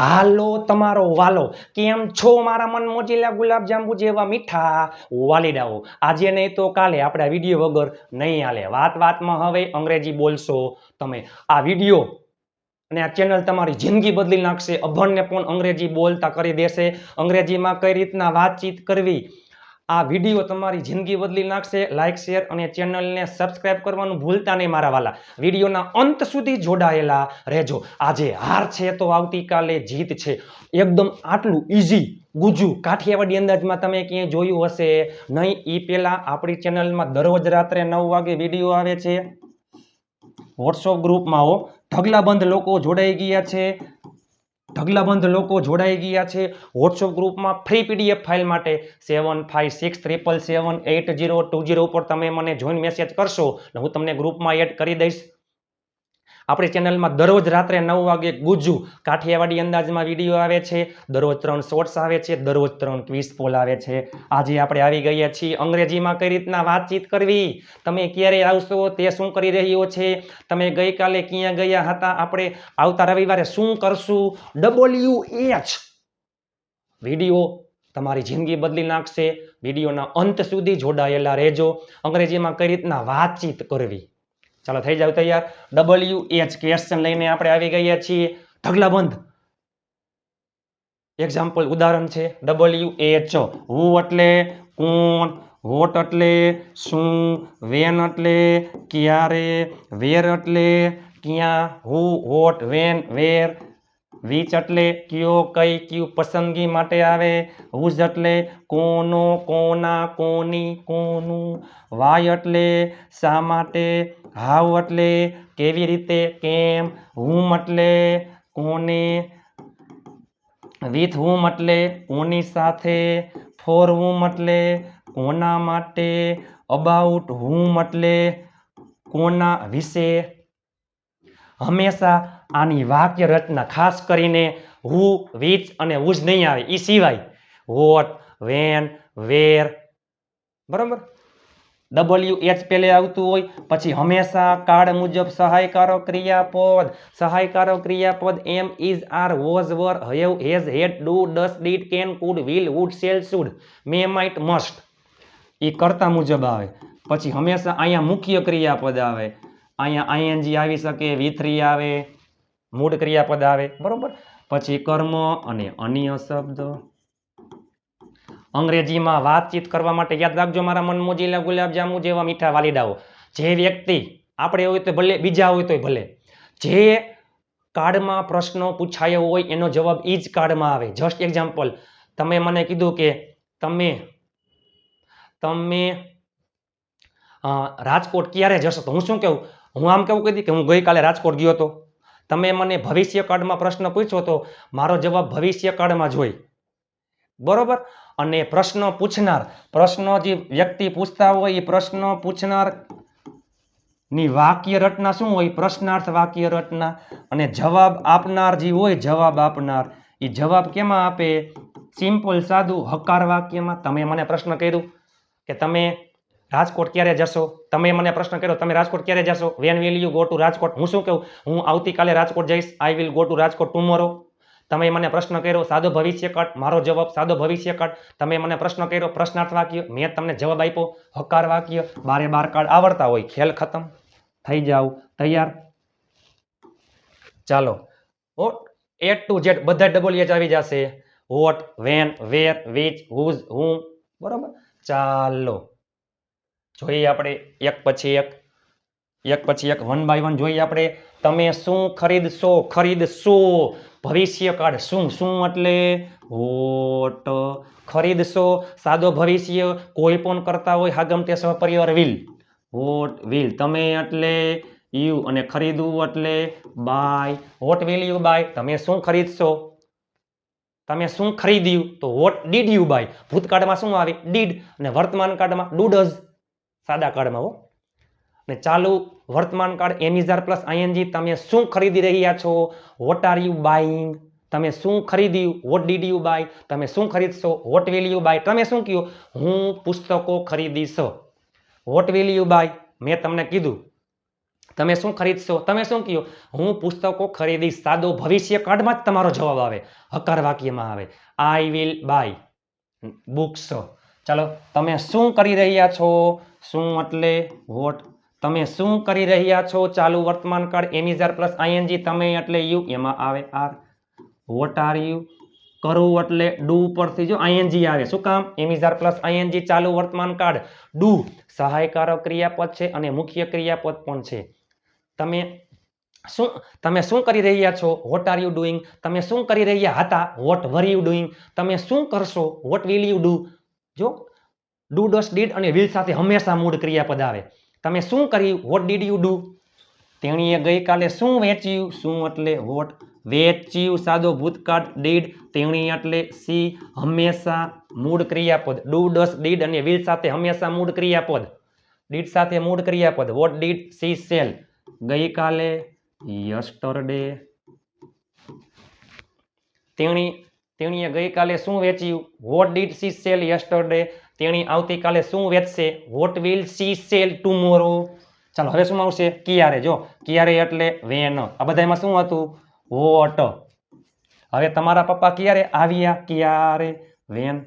હાલો તમારો વાલો, કેમ છો? મારા મન મોજીલા ગુલાબજાંબુ જેવા મીઠા વાલીડાઓ. આજે નહીં તો કાલે આપણે વીડિયો વગર નહીં હાલે. વાત વાતમાં હવે અંગ્રેજી બોલશો તમે. આ વીડિયો અને આ ચેનલ તમારી જિંદગી બદલી નાખશે. અભણને પણ અંગ્રેજી બોલતા કરી દેશે. અંગ્રેજીમાં કઈ રીતના વાતચીત કરવી આ વીડિયો તમારી જિંદગી બદલી નાખશે. લાઇક શેર અને ચેનલને સબસ્ક્રાઇબ કરવાનું ભૂલતા નહીં મારા વાલા. વિડીયોના અંત સુધી જોડાયેલા રહેજો. આજે હાર છે તો આવતીકાલે જીત છે. એકદમ આટલું ઇઝી ગુજુ કાઠિયાવાડી અંદાજમાં તમે ક્યાંય જોયું હશે? નહીં એ પહેલાં આપણી ચેનલમાં દરરોજ રાત્રે નવ વાગે વીડિયો આવે છે. વોટ્સઅપ ગ્રુપમાં હો. ઢગલાબંધ લોકો જોડાઈ ગયા છે. ઢગલાબંધ લોકો જોડાઈ ગયા છે. વોટ્સઅપ ગ્રુપમાં ફ્રી પીડીએફ ફાઇલ માટે seven five six triple seven eight zero two zero ઉપર તમે મને જોઈન મેસેજ કરશો હું તમને ગ્રુપમાં એડ કરી દઈશ. આપણી ચેનલમાં દરરોજ રાત્રે નવ વાગે ગુજુ કાઠિયાવાડી અંદાજમાં વીડિયો આવે છે, દરરોજ ત્રણ શોર્ટ્સ આવે છે, દરરોજ ત્રણ ક્વિઝ પોલ આવે છે. આજે આપણે આવી ગયા છીએ અંગ્રેજીમાં કઈ રીતના વાતચીત કરવી, તમે ક્યારે આવશો તે શું કરી રહ્યો છે, તમે ગઈકાલે ક્યાં ગયા હતા, આપણે આવતા રવિવારે શું કરશું ડબલ્યુ એચ વીડિયો તમારી જિંદગી બદલી નાખશે, વિડીયોના અંત સુધી જોડાયેલા રહેજો, અંગ્રેજીમાં કઈ રીતના વાતચીત કરવી. ચાલો થઈ જાવ તૈયાર. ડબલ્યુ એચ ક્વેશ્ચન લઈને આપણે આવી ગયા છીએ. ઢગલાબંધ. એક્ઝામ્પલ ઉદાહરણ છે. ડબલ્યુ એચ હુ એટલે કોણ? વોટ એટલે શું? વેન એટલે ક્યારે? વેર એટલે ક્યાં? Who what when, where. Which એટલે કયો કઈ કયું પસંદગી માટે આવે? હુઝ એટલે કોનો, કોના, કોની, કોનું? વાય એટલે શા માટે? હાવ એટલે કેવી રીતે? કેમ? હુમ એટલે કોને? વિથ હુમ એટલે કોની સાથે? ફોર હુમ એટલે કોના માટે? અબાઉટ હુમ એટલે કોના વિશે? હંમેશા આની વાક્ય રચના ખાસ કરીને હુ વિચ અને ઉજ નહીં આવે એ સિવાય વોટ, વેન, વેર, બરાબર? ડબલ્યુ એચ પેલે આવતું હોય, પછી હંમેશા કાળ મુજબ સહાયકારો ક્રિયાપદ સહાયકારો ક્રિયાપદ, am is are, was, were have has, had, do, does, did, can, could, will, would, shall, should, may, might, must. એ કરતા મુજબ આવે. પછી હંમેશા અહીંયા મુખ્ય ક્રિયાપદ આવે. અહીંયા આઈએનજી આવી શકે, વી થ્રી આવે. મૂળ ક્રિયાપદ આવે, બરોબર? પછી કર્મ અને અન્ય શબ્દ. અંગ્રેજીમાં વાતચીત કરવા માટે યાદ રાખજો મારા મનમોજીલા ગુલાબજાંબુ જેવા મીઠા વાલીડાઓ જે વ્યક્તિ આપણે હોય તો ભલે, બીજા હોય તો ભલે. જે કાર્ડમાં પ્રશ્નો પૂછાયો હોય એનો જવાબ એ જ કાર્ડમાં આવે. જસ્ટ એક્ઝામ્પલ તમે મને કીધું કે તમે તમે રાજકોટ ક્યારે જશો? તો હું શું કહું? હું આમ કેવું કહી કે હું ગઈકાલે રાજકોટ ગયો હતો. તમે મને ભવિષ્ય કાળમાં પ્રશ્ન પૂછો તો મારો જવાબ ભવિષ્ય જોઈ બરોબર? અને પ્રશ્ન પૂછનાર, પ્રશ્ન જે વ્યક્તિ પૂછતા હોય એ પ્રશ્ન પૂછનારની વાક્ય રચના શું હોય? પ્રશ્નાર્થ વાક્ય રચના અને જવાબ આપનાર જે હોય, જવાબ આપનાર, એ જવાબ કેમાં આપે? સિમ્પલ, સાદું, હકાર વાક્યમાં. તમે મને પ્રશ્ન કર્યું કે તમે રાજકોટ ક્યારે જશો? તમે મને પ્રશ્ન કર્યો, તમે રાજકોટ ક્યારે જશો? When will you go to Rajkot? હું શું કહું? હું આવતીકાલે રાજકોટ જઈશ. I will go to Rajkot tomorrow તમે મને પ્રશ્ન કર્યો, સાદો ભવિષ્યકાળ મારો જવાબ સાદો ભવિષ્યકાળ તમે મને પ્રશ્ન કર્યો, પ્રશ્નાર્થ વાક્ય? મેં તમને જવાબ આપ્યો, હકાર વાક્ય. બારે બાર કાળ આવડતા હોય, ખેલ ખતમ. થઈ જાવ, તૈયાર? ચાલો. ઓ એ ટુ ઝેડ બધા ડબલ એચ આવી જશે. What when where which whose whom બરોબર? ચાલો. જોઈએ આપણે એક પછી એક એક પછી એક વન બાય વન જોઈએ આપણે તમે શું ખરીદશો ખરીદશો? ભવિષ્યકાળ શું શું એટલે? વોટ ખરીદશો? સાદો ભવિષ્ય કોઈ પણ કરતા હોય, હાગમ તે સહપરિવાર વિલ વોટ વિલ તમે એટલે યુ અને ખરીદવું એટલે buy what will you buy તમે શું ખરીદશો? તમે શું ખરીદ્યું? તો વોટ ડીડ યુ બાય ભૂતકાળમાં શું આવે? ડીડ અને વર્તમાન કાળમાં ડુ ડઝ સાદા કાળમાં હો. ને ચાલુ વર્તમાન કાળ એમિઝાર પ્લસ આઈએનજી, તમે શું ખરીદી રહ્યા છો? વોટ આર યુ બાઇંગ તમે શું ખરીદ્યું વોટ ડીડ યુ બાય તમે શું ખરીદશો? વોટ વિલ યુ બાય તમે શું કહ્યું હું પુસ્તકો ખરીદીશ. વોટ વિલ યુ બાય મેં તમને કીધું. તમે શું ખરીદશો? તમે શું કહ્યું હું પુસ્તકો ખરીદીશ. સાદો ભવિષ્ય કાર્ડમાં જ તમારો જવાબ આવે. હકાર વાક્યમાં આવે. આઈ વિલ બાય બુક્સ ચાલો, તમે શું કરી રહ્યા છો? શું એટલે વોટ? તમે શું કરી રહ્યા છો? ચાલુ વર્તમાન કાળ એમિઝાર પ્લસ આઈએનજી તમે એટલે યુ, એમાં આવે આર. Vote are you? કરવું એટલે ડુ પરથી જો આઈએનજી આવે. શું કામ? એમિઝાર પ્લસ આઈએનજી ચાલુ વર્તમાન કાળ ડુ. સહાયકારક ક્રિયાપદ છે અને મુખ્ય ક્રિયાપદ પણ છે. તમે શું તમે શું કરી રહ્યા છો? What are you doing? તમે શું કરી રહ્યા હતા? What were you doing? તમે શું કરશો? What will you do? જો ડુ ડસ ડીડ અને વિલ સાથે હંમેશા મૂળ ક્રિયાપદ આવે. તમે શું કર્યું? વોટ ડીડ યુ ડુ તેણીએ ગઈકાલે શું વેચ્યું? શું એટલે વોટ વેચ્યું, સાદો ભૂતકાળ ડીડ તેણી એટલે સી હંમેશા મૂળ ક્રિયાપદ. ડુ ડસ ડીડ અને વિલ સાથે હંમેશા મૂળ ક્રિયાપદ. ડીડ સાથે મૂળ ક્રિયાપદ. વોટ ડીડ સી સેલ ગઈકાલે યસ્ટરડે તેણી તેણીએ ગઈકાલે શું વેચ્યું? What did she sell yesterday તેણી આવતીકાલે શું વેચશે? What will she sell tomorrow ચાલો, હવે શું આવશે? કિયારે, જો. કિયારે એટલે વેન આ બધામાં શું હતું? વોટ હવે તમારા પપ્પા ક્યારે આવ્યા? ક્યારે? વેન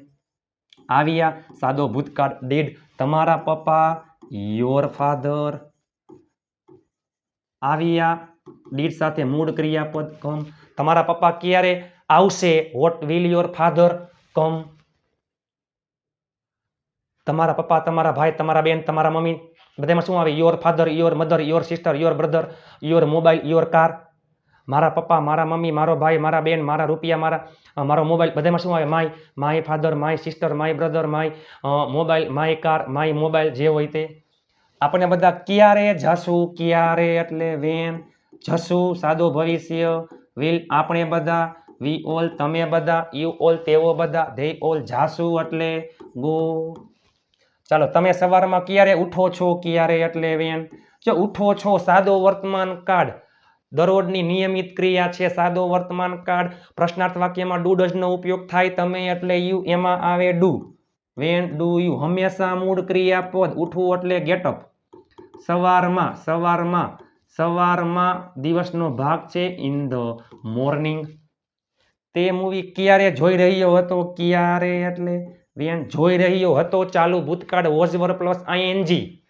આવ્યા? સાદો ભૂતકાળ ડીડ તમારા પપ્પા યોર ફાધર આવ્યા. ડીડ સાથે મૂળ ક્રિયાપદ કમ તમારા પપ્પા ક્યારે આવશે. What will your father come તમારા પપ્પા, તમારા ભાઈ, તમારા બેન, તમારા મમ્મી, બધામાં શું આવે? Your father your mother your sister your brother your mobile your car મારા પપ્પા, મારા મમ્મી, મારો ભાઈ, મારા બેન, મારા રૂપિયા, મારા મારો મોબાઈલ બધામાં શું આવે? My my father my sister my brother my mobile my car my mobile જે હોય તે. આપણે બધા ક્યારે જશું? ક્યારે? એટલે વેન જશું. સાદો ભવિષ્ય. વિલ આપણે બધા વી ઓલ તમે બધા યુ ઓલ તેઓ બધા, ધે ઓલ જાસુ એટલે ગો. ચાલો, તમે સવારમાં ક્યારે ઉઠો છો, ક્યારે એટલે વેન? જો ઉઠો છો, સાદો વર્તમાન કાળ. દરરોજની નિયમિત ક્રિયા છે, સાદો વર્તમાન કાળ. પ્રશ્નાર્થ વાક્યમાં ડુ ડઝનો ઉપયોગ થાય તમે એટલે યુ એમાં આવે ડુ. When do you? હંમેશા મૂળ ક્રિયાપદ ઉઠવું એટલે ગેટઅપ સવારમાં સવારમાં સવારમાં દિવસનો ભાગ છે ઇન ધ મોર્નિંગ. તે મૂવી ક્યારે જોઈ રહ્યો હતો? ક્યારે? એટલે વેન જોઈ રહ્યો હતો ચાલુ ભૂતકાળ વોઝ વર પ્લસ આઈએનજી.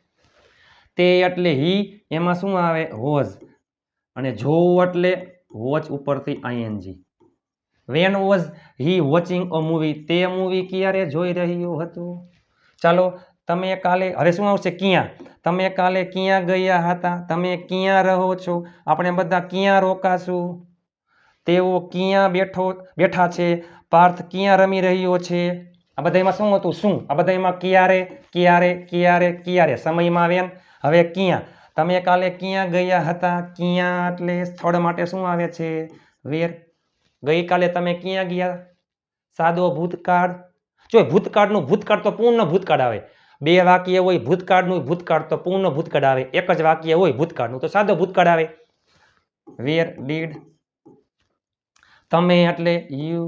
તે એટલે હી એમાં શું આવે? વોઝ. અને જોવું એટલે વોચ ઉપરથી ING. When was he watching a movie તે મૂવી ક્યારે જોઈ રહ્યો હતો? ચાલો, તમે કાલે, હવે શું આવશે? ક્યાં? તમે કાલે ક્યાં ગયા હતા? તમે ક્યાં રહો છો? આપણે બધા ક્યાં રોકાશું? તેઓ ક્યાં બેઠો, બેઠા છે? પાર્થ ક્યાં રમી રહ્યો છે? આ બધામાં શું હતું? શું? આ બધામાં ક્યારે ક્યારે ક્યારે ક્યારે? સમયમાં આવે હવે ક્યાં? તમે કાલે ક્યાં ગયા હતા? ક્યાં? એટલે સ્થળ માટે શું આવે છે? વેર, ગઈકાલે તમે ક્યાં ગયા? સાદો ભૂતકાળ? જો ભૂતકાળનું ભૂતકાળ તો પૂર્ણ ભૂતકાળ આવે. બે વાક્ય હોય, ભૂતકાળનું ભૂતકાળ તો પૂર્ણ ભૂતકાળ આવે. એક જ વાક્ય હોય, ભૂતકાળનું તો સાદો ભૂતકાળ આવે. વેર ડીડ તમે એટલે યુ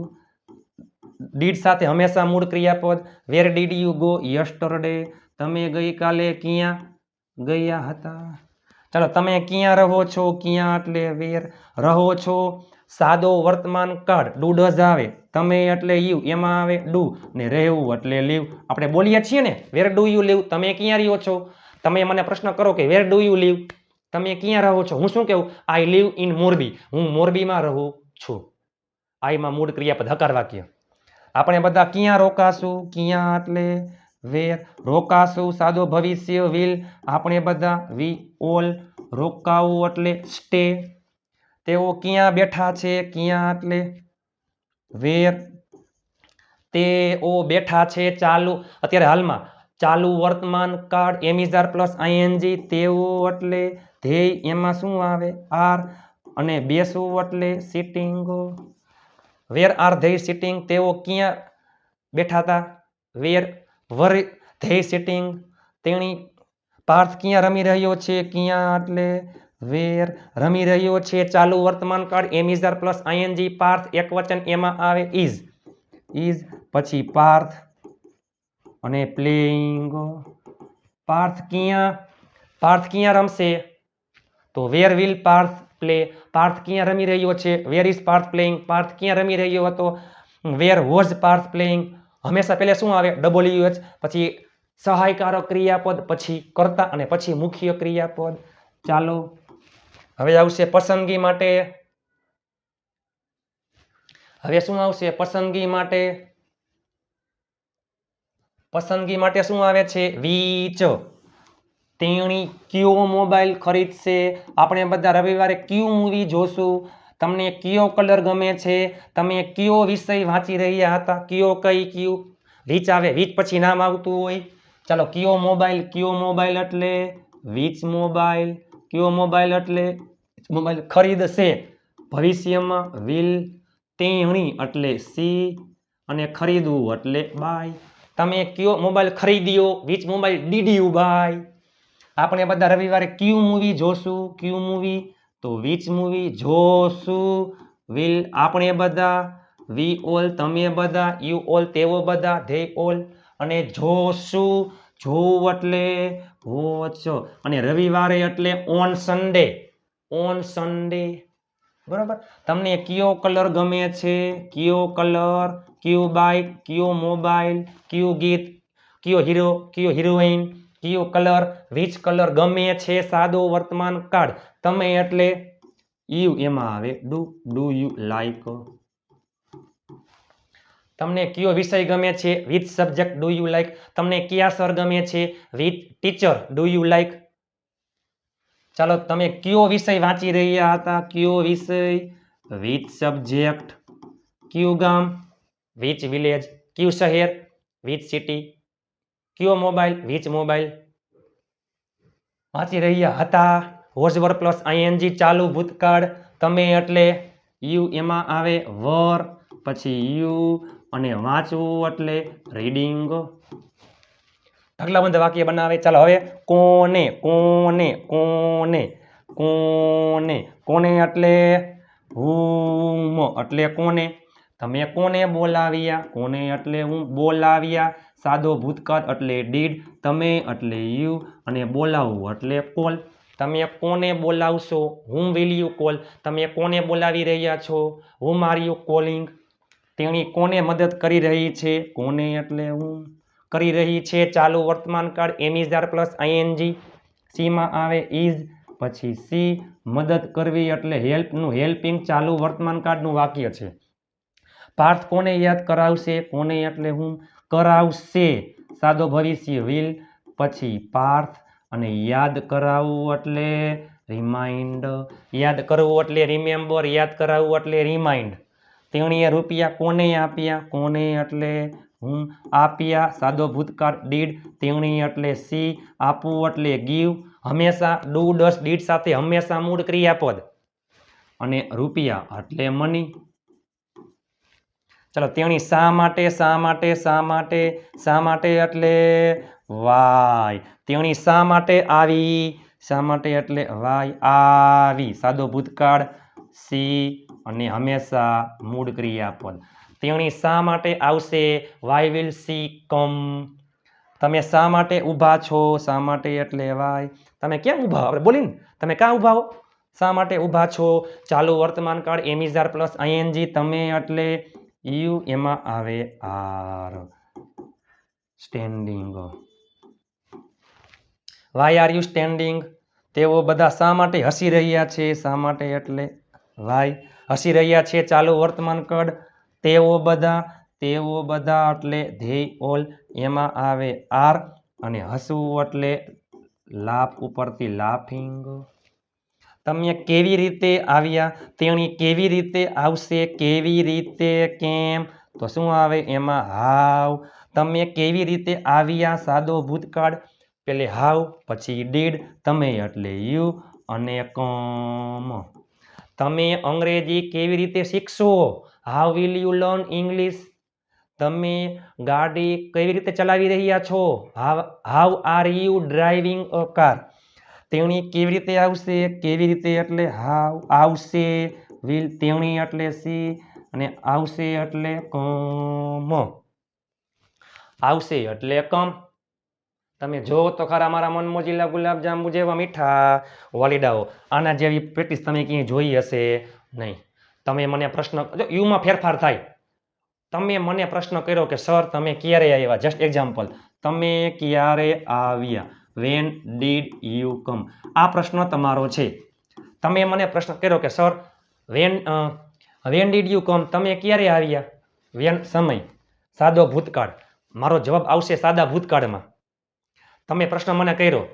ડીડ સાથે હંમેશા મૂળ ક્રિયાપદ where did you go yesterday તમે ગઈકાલે ક્યાં ગયા હતા? ચાલો, તમે ક્યાં રહો છો, ક્યાં એટલે વેર રહો છો? સાદો વર્તમાન કાળ ડુ ડઝ આવે. તમે એટલે યુ એમાં આવે ડુ ને રહેવું એટલે લીવ આપણે બોલીએ છીએ ને વેર ડુ યુ લીવ તમે ક્યાં રહ્યો છો? તમે મને પ્રશ્ન કરો કે વેર ડુ યુ લીવ તમે ક્યાં રહો છો? હું શું કહું આઈ લીવ ઇન મોરબી. હું મોરબીમાં રહું છું. આઈમાં મૂળ ક્રિયાપદ હકાર વાક્ય આપણે બધા ક્યાં રોકાશું, ક્યાં એટલે વેર રોકાશું? સાદો ભવિષ્ય વિલ આપણે બધા વી ઓલ રોકાવું એટલે સ્ટે. તેઓ ક્યાં બેઠા છે, ક્યાં એટલે વેર? તેઓ બેઠા છે ચાલુ, અત્યારે હાલમાં ચાલુ વર્તમાન કાળ એમિઝાર પ્લસ આઈએનજી, તેઓ એટલે ધ્યેય, એમાં શું આવે? આર અને બેસવું એટલે sitting. Where are they sitting તેઓ ક્યાં બેઠા હતા? વેર વર ધેય સિટિંગ તેણી પાર્થ ક્યાં રમી રહ્યો છે? ક્યાં? એટલે વેર રમી રહ્યો છે? ચાલુ વર્તમાન કાળ એમિઝાર પ્લસ આઈએનજી પાર્થ એક વચન એમાં આવે ઇઝ ઇઝ પછી પાર્થ અને પ્લેઇંગ પાર્થ ક્યાં? પાર્થ ક્યાં રમશે? તો where will Parth play, Parth ક્યાં રમી રહ્યો છે? Where is Parth playing Parth ક્યાં રમી રહ્યો હતો? વેર વોઝ પાર્થ પ્લેઇંગ હંમેશા પહેલાં શું આવે? ડબલ્યુ એચ પછી સહાયકારક ક્રિયાપદ, પછી કર્તા અને પછી મુખ્ય ક્રિયાપદ. ચાલો, હવે આવશે પસંદગી માટે. હવે શું આવશે? પસંદગી માટે. પસંદગી માટે શું આવે છે? વીચ તેણી કયો મોબાઈલ ખરીદશે? આપણે બધા રવિવારે કયું મૂવી જોશું? તમને કયો કલર ગમે છે? તમે કયો વિષય વાંચી રહ્યા હતા? કયો કઈ કયું? વીચ આવે વીચ પછી નામ આવતું હોય. ચાલો, કયો મોબાઈલ કયો મોબાઈલ એટલે? વીચ મોબાઈલ, કયો મોબાઈલ એટલે? મોબાઈલ ખરીદશે. ભવિષ્યમાં વિલ તેણી એટલે સી અને ખરીદવું એટલે બાય. તમે કયો મોબાઈલ ખરીદ્યો? વીચ મોબાઈલ ડીડીયુ બાય આપણે બધા રવિવારે કયું મૂવી જોશું? કયું મૂવી? તો વીચ મૂવી જોશું? વિલ આપણે બધા? વી ઓલ તમે બધા? યુ ઓલ તેઓ બધા? ધે ઓલ અને જોશું? જોવું એટલે વોચો અને રવિવારે એટલે ઓન સન્ડે ઓન સન્ડે બરાબર? તમને કયો કલર ગમે છે? કયો કલર? કયો બાઇક? કયો મોબાઈલ? કયું ગીત? કયો હીરો કયો હિરોઈન કયો કલર વિચ કલર ગમે છે સાદો વર્તમાન કાળ તમે એટલે યુ એમાં આવે, ડુ ડુ યુ લાઈક? તમને કયો વિષય ગમે છે? With subject do you like? તમને કયા સર ગમે છે? With teacher do you like? ચાલો, તમે કયો વિષય વાંચી રહ્યા હતા? કયો વિષય? With subject? કયું ગામ? વિચ વિલેજ કયું શહેર? વિચ સિટી કયો મોબાઈલ? Which mobile? વાંચી રહ્યા હતા. વોઝવર પ્લસ આઈએનજી ચાલુ ભૂતકાળ. તમે એટલે યુ એમાં આવે વર, પછી યુ અને વાંચવું એટલે રીડિંગ. ઢગલાબંધ વાક્ય બનાવે. ચાલો હવે કોને કોને કોને કોને કોને એટલે હુમ એટલે કોને? તમે કોને બોલાવ્યા? કોને એટલે હું બોલાવ્યા? સાદો ભૂતકાળ એટલે ડીડ તમે એટલે યુ અને બોલાવવું એટલે કોલ તમે કોને બોલાવશો? હુમ વિલ યુ કોલ તમે કોને બોલાવી રહ્યા છો? હુમ આર યુ કોલિંગ તેણી કોને મદદ કરી રહી છે? કોને એટલે હું? કરી રહી છે ચાલુ વર્તમાન કાળ એમિઝાર પ્લસ આઈએનજી સીમાં આવે ઇઝ પછી સી મદદ કરવી એટલે હેલ્પનું હેલ્પિંગ ચાલુ વર્તમાન કાળનું વાક્ય છે. પાર્થ કોને યાદ કરાવશે? કોને એટલે હું? કરાવશે. સાદો ભવિષ્ય વિલ પછી પાર્થ, અને યાદ કરાવવું એટલે રિમાઇન્ડ યાદ કરવું એટલે રિમેમ્બર યાદ કરાવવું એટલે રિમાઇન્ડ તેણીએ રૂપિયા કોને આપ્યા? કોને એટલે હું આપ્યા? સાદો ભૂતકાળ ડીડ તેણી એટલે સી આપવું એટલે ગીવ હંમેશા ડુ ડસ ડીડ સાથે હંમેશા મૂળ ક્રિયાપદ. અને રૂપિયા એટલે મની ચલો, તેણી શા માટે શા માટે શા માટે શા માટે એટલે વાય. તેણી શા માટે આવી? શા માટે એટલે વાય? આવી. સાદો ભૂતકાળ સી અને હંમેશા મૂળ ક્રિયાપદ. તેણી શા માટે આવશે? Why will she come? તમે શા માટે ઊભા છો? શા માટે એટલે વાય? તમે કેમ ઊભા? આપણે બોલીને. તમે ક્યાં ઊભા શા માટે ઊભા છો? ચાલુ વર્તમાન કાળ એમિઝાર પ્લસ આઈએનજી તમે એટલે યુ એમાં આવે are. Standing why are you standing તેઓ બધા શા માટે હસી રહ્યા છે? શા માટે એટલે? વાય હસી રહ્યા છે? ચાલુ વર્તમાન કડ તેઓ બધા તેઓ બધા એટલે ધ્યેય ઓલ એમાં આવે આર અને હસવું એટલે લાફ ઉપરથી લાફિંગ તમે કેવી રીતે આવ્યા? તેણી કેવી રીતે આવશે? કેવી રીતે? કેમ? તો શું આવે? એમાં હાવ. તમે કેવી રીતે આવ્યા? સાદો ભૂતકાળ? પેલે હાવ, પછી ડીડ, તમે એટલે યુ અને કોમ. તમે અંગ્રેજી કેવી રીતે શીખશો? How will you learn English? તમે ગાડી કેવી રીતે ચલાવી રહ્યા છો? How how are you driving a car? તેણી કેવી રીતે આવશે, કેવી રીતે એટલે હાવ આવશે, વિલ તેણી એટલે સી અને આવશે એટલે કમ. આવશે એટલે કમ. તમે જો તો ખરા મારા મનમોજીલા ગુલાબજાંબુ જેવા મીઠા વાલીડાઓ. આના જેવી પ્રેક્ટિસ તમે ક્યાંય જોઈ હશે નહીં. તમે મને પ્રશ્ન જો યુમાં ફેરફાર થાય. તમે મને પ્રશ્ન કર્યો કે, સર, તમે ક્યારે આવ્યા? જસ્ટ એક્ઝામ્પલ તમે ક્યારે આવ્યા? When did you come? આ પ્રશ્ન તમારો છે. તમે મને પ્રશ્ન કર્યો કે, sir, when when did you come? તમે ક્યારે આવ્યા? વેન સમય. સાદો ભૂતકાળ. મારો જવાબ આવશે સાદા ભૂતકાળમાં. તમે પ્રશ્ન મને કર્યો.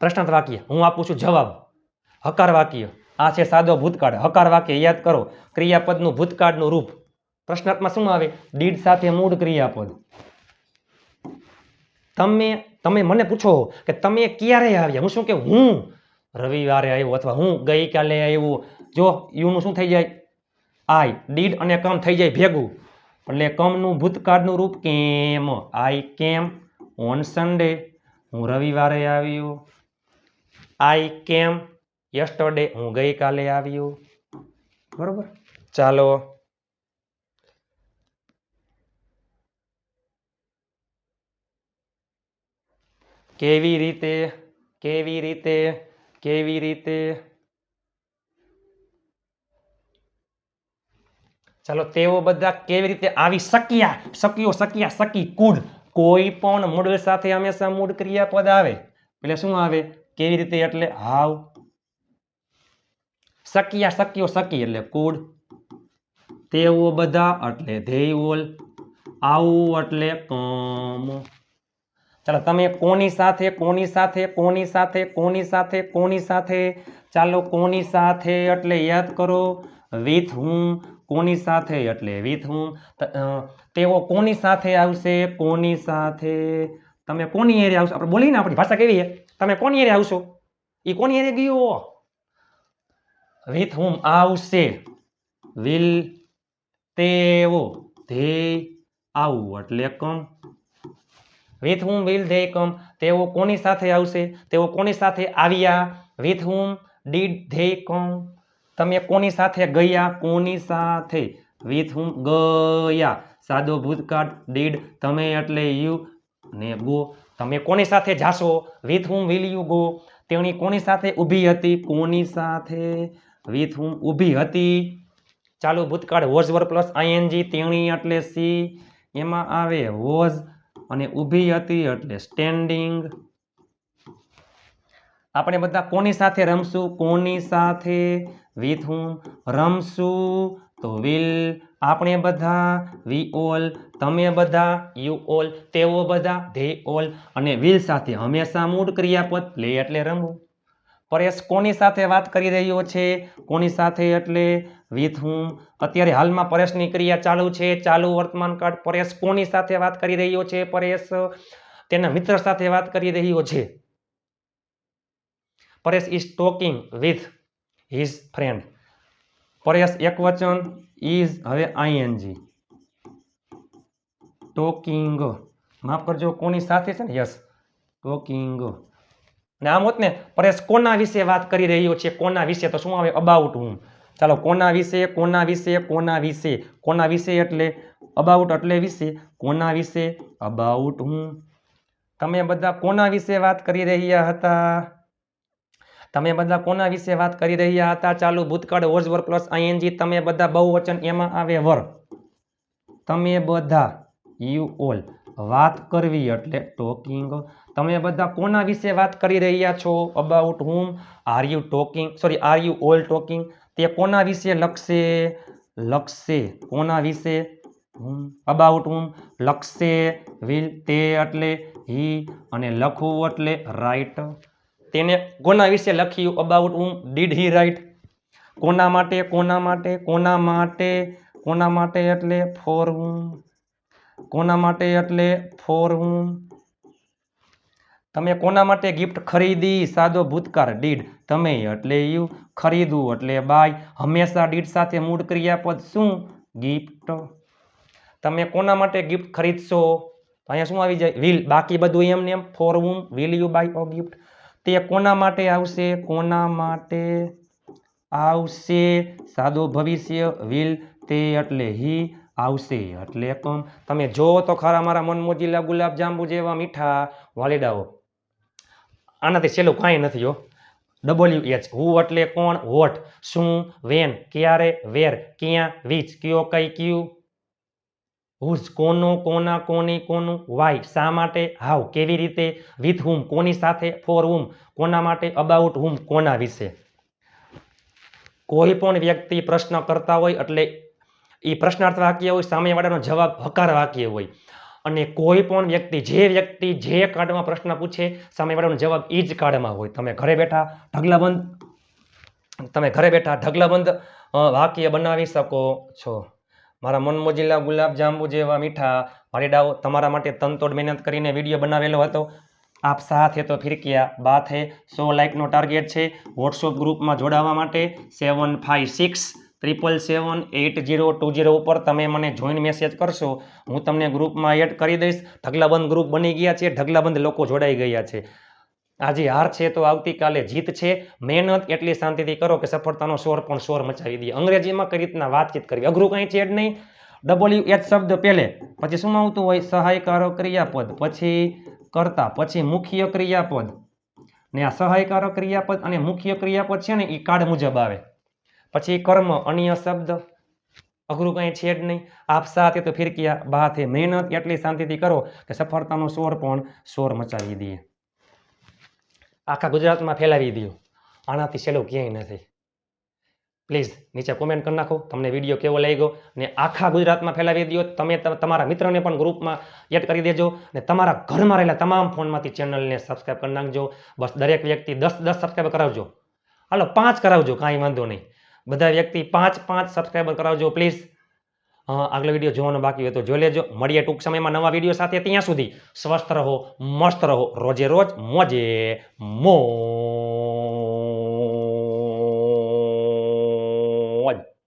પ્રશ્નાર્થ વાક્ય હું આપું છું જવાબ. હકાર વાક્ય આ છે સાદો ભૂતકાળ. હકાર વાક્ય યાદ કરો. ક્રિયાપદનું ભૂતકાળનું રૂપ. પ્રશ્નાર્થમાં શું આવે? ડીડ સાથે મૂળ ક્રિયાપદ. તમે તમે મને પૂછો કે તમે ક્યારે આવ્યા? હું શું કે હું રવિવારે આવ્યો અથવા હું ગઈકાલે આવ્યો? જો યુનું શું થઈ જાય? આઈ ડીડ અને કમ થઈ જાય ભેગું. એટલે કમનું ભૂતકાળનું રૂપ કેમ? આઈ કેમ? ઓન સન્ડે હું રવિવારે આવ્યો. આઈ કેમ? યસ્ટરડે હું ગઈકાલે આવ્યો. બરોબર? ચાલો. કેવી રીતે કેવી રીતે કેવી રીતે? ચાલો, તેઓ બધા કેવી રીતે આવી શક્યા? શક્યો, શક્યા, શકી કુડ કોઈ પણ મૂળ સાથે હંમેશા મૂળ ક્રિયાપદ આવે. એટલે શું આવે? કેવી રીતે એટલે હાવ શક્યા, શક્યો, શકી એટલે કુડ તેઓ બધા એટલે ધેય આવું એટલે કમ ચાલો, તમે કોની સાથે કોની સાથે કોની સાથે કોની સાથે કોની સાથે? ચાલો, કોની સાથે એટલે યાદ કરો વિથ હું કોની સાથે એટલે વિથ હું તેઓ કોની સાથે આવશે? કોની સાથે? તમે કોની એરે આવશો? આપણે બોલીને આપણી ભાષા કેવી છે? તમે કોની એરે આવશો? એ કોની એરે ગયો? વિથ હું આવશે? વિલ તેઓ ધ્યેય આવું, એટલે come. With whom will they come તેઓ કોની સાથે આવશે? તેઓ કોની સાથે આવ્યા? With whom did they come તમે કોની સાથે ગયા? કોની સાથે? વિથ હુમ ગયા? સાદો ભૂતકાળ ડીડ તમે એટલે યુ ને ગો તમે કોની સાથે જાશો? With whom will you go તેણી કોની સાથે ઊભી હતી? કોની સાથે? વિથ હુમ ઊભી હતી? ચાલુ ભૂતકાળ વોઝ વર પ્લસ આઈએનજી તેણી એટલે સી એમાં આવે was અને ઊભી હતી એટલે સ્ટેન્ડિંગ આપણે બધા કોની સાથે રમશું? કોની સાથે? વિથ હું રમશું? તો વિલ આપણે બધા વી ઓલ તમે બધા યુ ઓલ તેઓ બધા ધે ઓલ અને વિલ સાથે હંમેશા મૂળ ક્રિયાપદ લે એટલે રમવું. પરેશ કોની સાથે વાત કરી રહ્યો છે? કોની સાથે એટલે વિથ હું? અત્યારે હાલમાં પરેશની ક્રિયા ચાલુ છે. ચાલુ વર્તમાન કાળ પરેશ કોની સાથે વાત કરી રહ્યો છે? પરેશ તેના મિત્ર સાથે વાત કરી રહ્યો છે. Paresh is talking with his friend Paresh એક વચન ઇઝ હવે આઈએનજી ટોકિંગ માફ કરજો, કોની સાથે છે ને? યસ ટોકિંગ ને આમ હોત ને, પરેશ કોના વિશે વાત કરી રહ્યો છે? કોના વિશે? તો શું આવે? અબાઉટ હું ચાલો, કોના વિશે કોના વિશે કોના વિશે? કોના વિશે એટલે અબાઉટ એટલે વિશે? કોના વિશે? અબાઉટ હું તમે બધા કોના વિશે વાત કરી રહ્યા હતા? તમે બધા કોના વિશે વાત કરી રહ્યા હતા? ચાલુ, ભૂતકાળ વોઝ વર પ્લસ આઈએનજી તમે બધા બહુવચન એમાં આવે વર. તમે બધા યુ ઓલ વાત કરવી એટલે ટોકિંગ તમે બધા કોના વિશે વાત કરી રહ્યા છો? About whom are you talking sorry are you all talking તે કોના વિશે લખશે? લખશે. કોના વિશે? હુમ અબાઉટ હુમ લખશે. વિલ તે એટલે હી અને લખવું એટલે રાઇટ તેને કોના વિશે લખ્યું? About whom did he write કોના માટે? કોના માટે? કોના માટે? કોના માટે એટલે ફોર હુમ કોના માટે એટલે ફોર હુમ તમે કોના માટે ગિફ્ટ ખરીદી? સાદો ભૂતકાળ ડીડ તમે એટલે યુ ખરીદવું. એટલે બાય હંમેશા ડીડ સાથે મૂળ ક્રિયાપદ શું? ગિફ્ટ તમે કોના માટે ગિફ્ટ ખરીદશો? અહીંયા શું આવી જાય? વિલ બાકી બધું એમને એમ for whom will you buy a gift તે કોના માટે આવશે? કોના માટે આવશે? સાદો ભવિષ્ય વિલ તે એટલે હી આવશે. એટલે કમ. તમે જો તો ખરા મારા મનમોજીલા ગુલાબજાંબુ ગુલાબ જાંબુ જેવા મીઠા વાલીડાઓ. આનાથી છેલ્લું કાંઈ નથી હો. ડબલ્યુ એચ હુ એટલે કોણ વોટ શું વેન ક્યારે વેર ક્યાં વીચ કયો, કઈ, કયું. હુઝ કોનું, કોના, કોની, કોનું વાય શા માટે હાવ કેવી રીતે વિથ હુમ કોની સાથે ફોર હુમ કોના માટે અબાઉટ હુમ કોના વિશે. કોઈ પણ વ્યક્તિ પ્રશ્ન કરતા હોય એટલે એ પ્રશ્નાર્થ વાક્ય હોય, સામેવાળાનો જવાબ હકાર વાક્ય હોય. અને કોઈ પણ વ્યક્તિ, જે વ્યક્તિ જે કાર્ડમાં પ્રશ્ન પૂછે, સામેવાળાનો જવાબ એ જ કાર્ડમાં હોય. તમે ઘરે બેઠા ઢગલાબંધ, તમે ઘરે બેઠા ઢગલાબંધ વાક્ય બનાવી શકો છો. મારા મનમોજીલા ગુલાબ જાંબુ જેવા મીઠા વાલીડાઓ તમારા માટે તનતોડ મહેનત કરીને વીડિયો બનાવેલો હતો. આપ સાથ હે તો ફિર હે સો લાઇકનો ટાર્ગેટ છે. વોટ્સઅપ ગ્રુપમાં જોડાવા માટે seven five six triple seven eight zero two zero ઉપર તમે મને જોઈન મેસેજ કરશો, હું તમને ગ્રુપમાં એડ કરી દઈશ. ઢગલાબંધ ગ્રુપ બની ગયા છે, ઢગલાબંધ લોકો જોડાઈ ગયા છે. આજે હાર છે તો આવતીકાલે જીત છે. મહેનત એટલી શાંતિથી કરો કે સફળતાનો શોર પણ શોર મચાવી દઈએ અંગ્રેજીમાં કઈ રીતના વાતચીત કરવી? અઘરું કંઈ છે જ નહીં. ડબલ્યુ એચ શબ્દ પહેલે, પછી શું આવતું હોય? સહાયકારો ક્રિયાપદ, પછી કરતા, પછી મુખ્ય ક્રિયાપદ. ને આ સહાયકારો ક્રિયાપદ અને મુખ્ય ક્રિયાપદ છે ને એ કાર્ડ મુજબ આવે. પછી કર્મ, અન્ય શબ્દ, અઘરું કંઈ છે જ નહીં. આપ સાથે તો ફિરકિયા બાથે મહેનત, એટલી શાંતિથી કરો કે સફળતાનો શોર પણ શોર મચાવી દઈએ આખા ગુજરાતમાં ફેલાવી દો આનાથી છેલ્લું ક્યાંય નથી. પ્લીઝ નીચે કોમેન્ટ કરી નાખો. તમને વીડિયો કેવો લાગ્યો ને આખા ગુજરાતમાં ફેલાવી દો તમે તમારા મિત્રને પણ ગ્રુપમાં એડ કરી દેજો ને તમારા ઘરમાં રહેલા તમામ ફોનમાંથી ચેનલને સબસ્ક્રાઈબ કરી નાખજો. બસ દરેક વ્યક્તિ દસ દસ સબસ્ક્રાઈબ કરાવજો. હાલો, પાંચ કરાવજો, કાંઈ વાંધો નહીં. બધા વ્યક્તિ પાંચ પાંચ સબસ્ક્રાઈબર કરાવજો પ્લીઝ આગલો વીડિયો જોવાનો બાકી હોય તો જોઈ લેજો. મળીએ ટૂંક સમયમાં નવા વીડિયો સાથે ત્યાં સુધી. સ્વસ્થ રહો, મસ્ત રહો. રોજે રોજ મોજે મો.